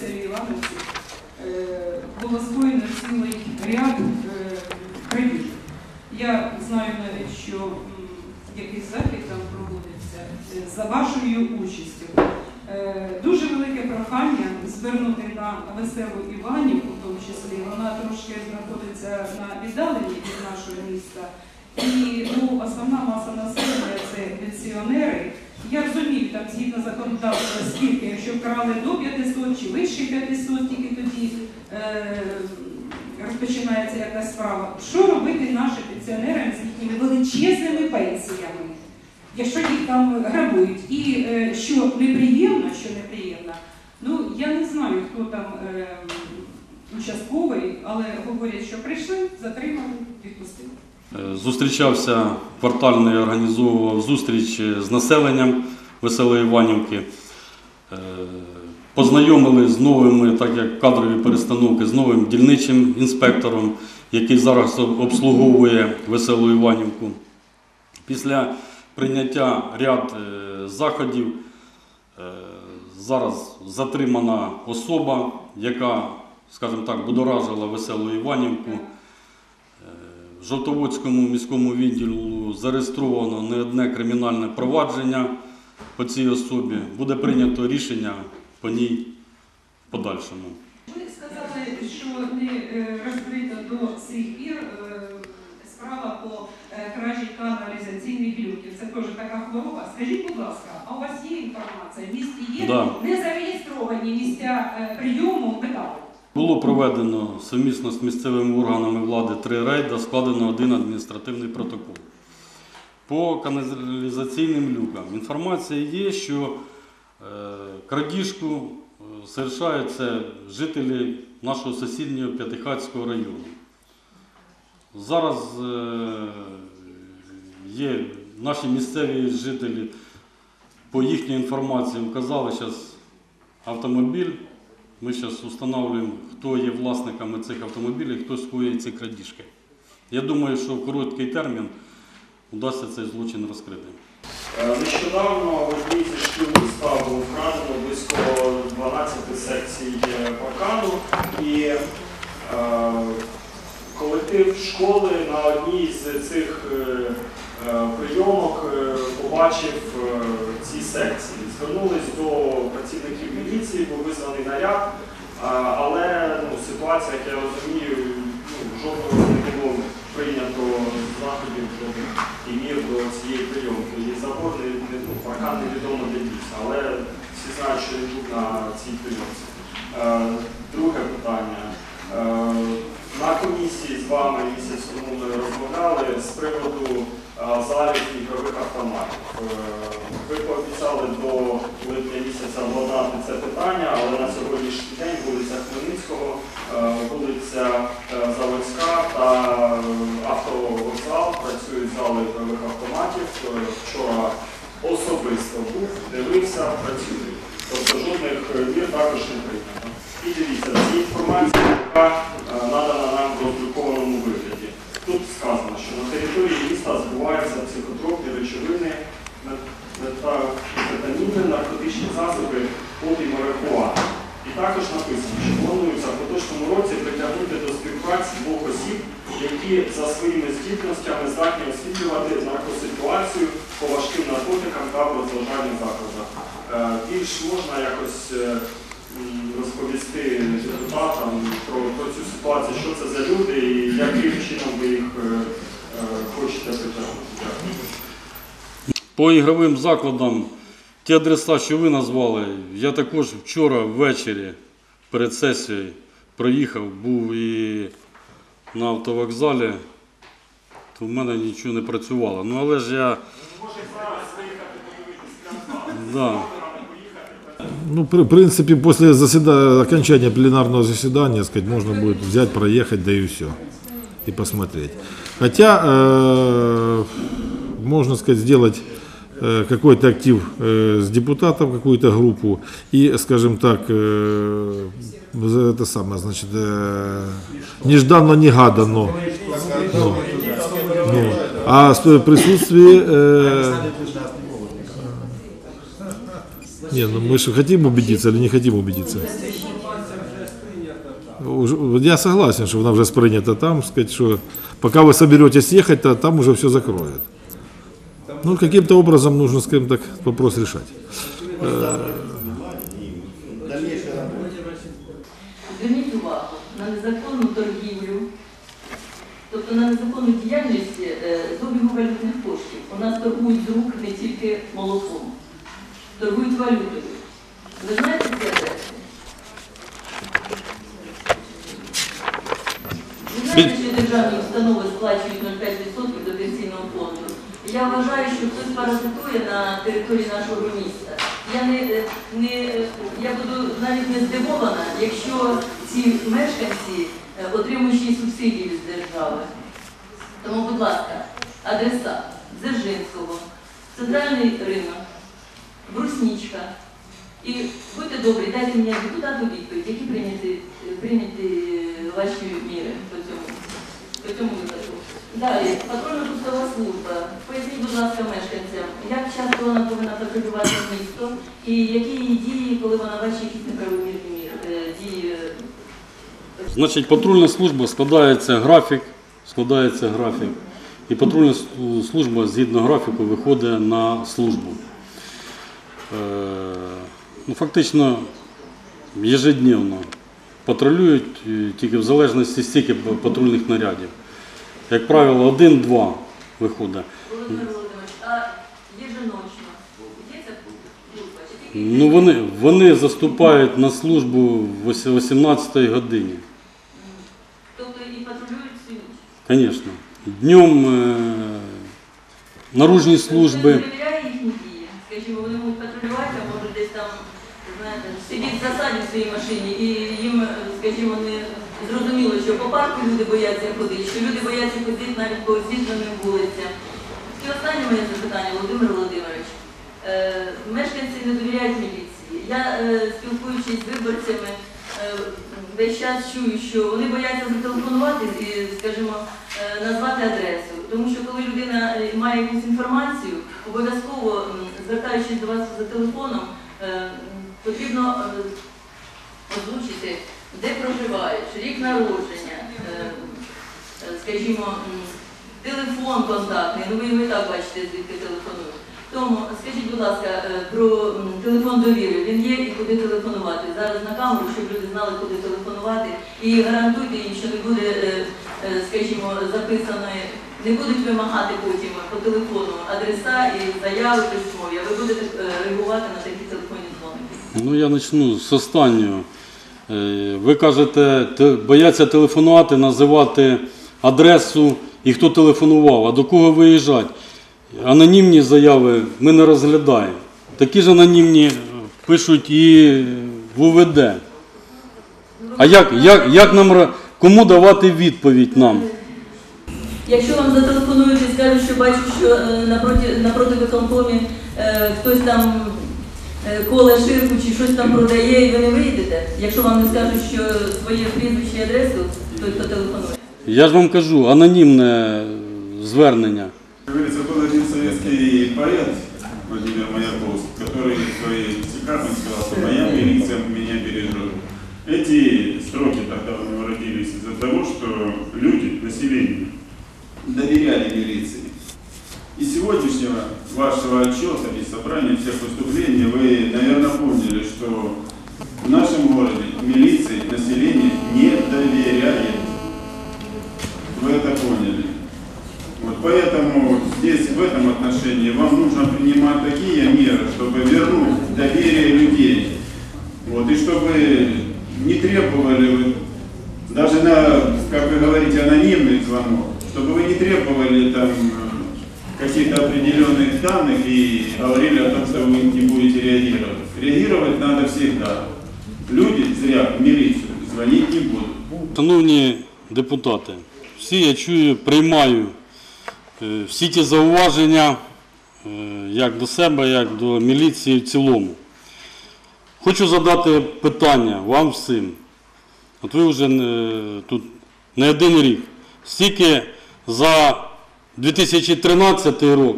Василі Івановичу е, було скоєно цілий ряд е, крадіжок. Я знаю навіть, що якийсь захід там проводиться е, за вашою участю. Дуже велике прохання звернути на веселу Іванівку, в тому числі вона трошки знаходиться на віддаленні від нашого міста. І ну, основна маса населення це пенсіонери. Я розумію, там згідно законодавства, скільки, якщо вкрали до 500 чи вище 500, тільки тоді е, розпочинається якась справа. Що робити нашим пенсіонерам з їхніми величезними пенсіями, якщо їх там грабують? І е, що неприємно, що неприємно, ну я не знаю, хто там е, участковий, але говорять, що прийшли, затримали, відпустили. Е, Зустрічався квартально і організовував зустріч з населенням Веселої Іванівки. Е, Познайомили з новими, так як кадрові перестановки, з новим дільничим інспектором, який зараз обслуговує Веселу Іванівку. Після прийняття ряд е, заходів е, зараз затримана особа, яка, скажімо так, будоражила Веселу Іванівку. В Жовтоводському міському відділу зареєстровано не одне кримінальне провадження по цій особі. Буде прийнято рішення по ній подальшому. Ви сказали, що не е, розкрита до сих пір е, справа по е, кражі каналізаційних люків. Це теж така хвороба. Скажіть, будь ласка, а у вас є інформація? В місті є Да. не зареєстровані місця прийому металу? Було проведено сумісно з місцевими органами влади три рейда, складено один адміністративний протокол. По каналізаційним люкам інформація є, що е, крадіжку совершають це жителі нашого сусіднього П'ятихатського району. Зараз е, є наші місцеві жителі, по їхній інформації вказали автомобіль. Ми зараз встановлюємо, хто є власниками цих автомобілів, хто скоює ці крадіжки. Я думаю, що в короткий термін вдасться цей злочин розкрити. Е, Нещодавно в одній зі шкіл міста було вкрадено близько 12 секцій е, паркану і е, колектив школи на одній з цих е, е, прийомок побачив е, ці секції. Звернулись до працівників міліції, був визваний наряд, але ну, ситуація, як я розумію, ну, жодного не було прийнято заходів і мір до цієї прийомки. І забор не, не- ну, паркан невідомо де дійсно, але всі знають, що він був на цій прийомці. Е, друге питання. Е, на комісії з вами місяць тому ми розмовляли з приводу е, залів ігрових автоматів. Е, ви пообіцяли до липня місяця владнати це питання, але на сьогоднішній день вулиця Хмельницького, е, вулиця е, Заводська та автовокзал працюють зали ігрових автоматів. Вчора особисто був, дивився, працюють. Тобто жодних мір також не прийнято. І дивіться, це інформація, яка надана нам в роздрукованому вигляді. Тут сказано, що на території метамфетаміни, наркотичні засоби, і марихуана. І також написано, що планується в поточному році притягнути до співпраці двох осіб, які за своїми здібностями здатні освітлювати наркоситуацію по важким наркотикам та в розважальних закладах. Е, Більш можна якось е, розповісти депутатам про, про цю ситуацію, що це за люди і яким чином ви їх е, хочете притягнути. По ігровим закладам, ті адреса, що ви назвали, я також вчора ввечері перед сесією проїхав, був і на автовокзалі, то в мене нічого не працювало. Ну але ж я. Да. Ну, в принципе, после заседа... окончания пленарного заседания, сказать, можно будет взять, проехать, да и все. И посмотреть. Хотя, э, можно сказать, сделать какой-то актив э, с депутатов, какую-то группу, и, скажем так, э, это самое, значит, э, нежданно-негадано. Ну, ну, а в присутствии... э, не, ну мы же хотим убедиться или не хотим убедиться? я согласен, что она уже спринята там, сказать, что пока вы соберетесь ехать, то там уже все закроют Ну, каким-то образом нужно, скажем так, вопрос решать. Зверніть увагу на незаконну торгівлю, тобто на незаконну діяльність е, з обігу валютних коштів. У нас торгують з рук не тільки молоком, торгують валютою. Ви знаєте ці адреси? Ви знаєте, що державні установи сплачують 0,5% до пенсійного фонду? Я вважаю, що хтось паразитує на території нашого міста. Я не, е, не е, я буду навіть не здивована, якщо ці мешканці е, отримують ще й субсидії від держави. Тому, будь ласка, адреса Дзержинського, центральний ринок, Бруснічка. І будьте добрі, дайте мені депутату відповідь, які прийняті, прийняті ваші міри по цьому, по цьому випадку. Далі, патрульно-пускова служба. Поясніть, будь ласка, мешканцям, як часто вона повинна патрулювати місто і які її дії, коли вона бачить якісь неправомірні е, дії. Значить, патрульна служба складається графік, складається графік, і патрульна служба згідно графіку виходить на службу. Е, ну, фактично ежедневно патрулюють е, тільки в залежності стільки патрульних нарядів. Як правило, один-два виходить. Володимир Володимирович, а єженочно є ця група? Чи тільки Ну, вони, вони заступають на службу в 18-й годині. Тобто і патрулюють всю ніч? Звісно. Днем е, наружні Ви служби. не довіряє їхні дії? Скажімо, вони можуть патрулювати, а можуть десь там, знаєте, сидіти в засаді в своїй машині, і їм, е, скажімо, не зрозуміло, що по парку люди бояться ходити, що люди бояться ходити навіть по освітленим вулицям. І останнє моє запитання, Володимир Володимирович. Е, мешканці не довіряють міліції. Я, е, спілкуючись з виборцями, е, весь час чую, що вони бояться зателефонувати і, скажімо, назвати адресу. Тому що коли людина має якусь інформацію, обов'язково звертаючись до вас за телефоном, потрібно озвучити, де проживаєш, рік народження, е, е, скажімо, телефон контактний. Ну ви і так бачите, звідки телефонують. Тому скажіть, будь ласка, е, про телефон довіри. Він є і куди телефонувати. Зараз на камеру, щоб люди знали, куди телефонувати. І гарантуйте їм, що не буде, скажімо, записаної, не будуть вимагати потім по телефону адреса і заяви письмові, а ви будете реагувати на такі телефонні дзвоники. Ну, я почну з останнього. Е, Ви кажете, бояться телефонувати, називати адресу і хто телефонував, а до кого виїжджати. Анонімні заяви ми не розглядаємо. Такі ж анонімні е, пишуть і в УВД. А як, як, як нам кому давати відповідь нам? Якщо вам зателефонують і скажуть, що бачу, що е, напроти, напроти виконкомі хтось там коле ширку чи щось там продає, і ви не вийдете, якщо вам не скажуть, що своє прізвище і адресу, той, хто телефонує. Я ж вам кажу, анонімне звернення. Как говорится, был один советский поэт Владимир Маяковский, который в своей стихах сказал, что моя милиция меня бережет. Эти строки тогда у него родились из-за того, что люди, население, доверяли милиции. Вашего отчета и собрания всех выступлений вы, наверное, поняли, что в нашем городе милиции население не доверяет. Вы это поняли. Вот поэтому здесь, в этом отношении, вам нужно принимать такие меры, чтобы вернуть доверие людей. Вот, и чтобы не требовали вы, даже на, как вы говорите, анонимный звонок, чтобы вы не требовали там э, каких-то определенных данных и говорили о том, что вы не будете реагировать. Реагировать надо всегда. Люди зря в милицию звонить не будут. Шановні депутати, всі я чую, приймаю е, всі ті зауваження е, як до себе, як до міліції в цілому. Хочу задати питання вам всім. От ви вже е, тут не один рік. Стільки за 2013 рік,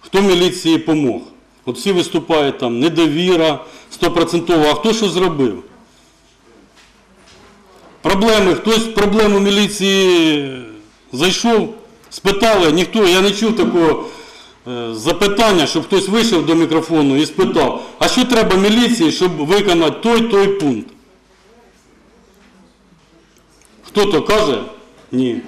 хто міліції помог? От всі виступають там недовіра, 100%, а хто що зробив? Проблеми, хтось проблему міліції зайшов, спитали, ніхто, я не чув такого е, запитання, щоб хтось вийшов до мікрофону і спитав, а що треба міліції, щоб виконати той той пункт. Хто то каже? Ні.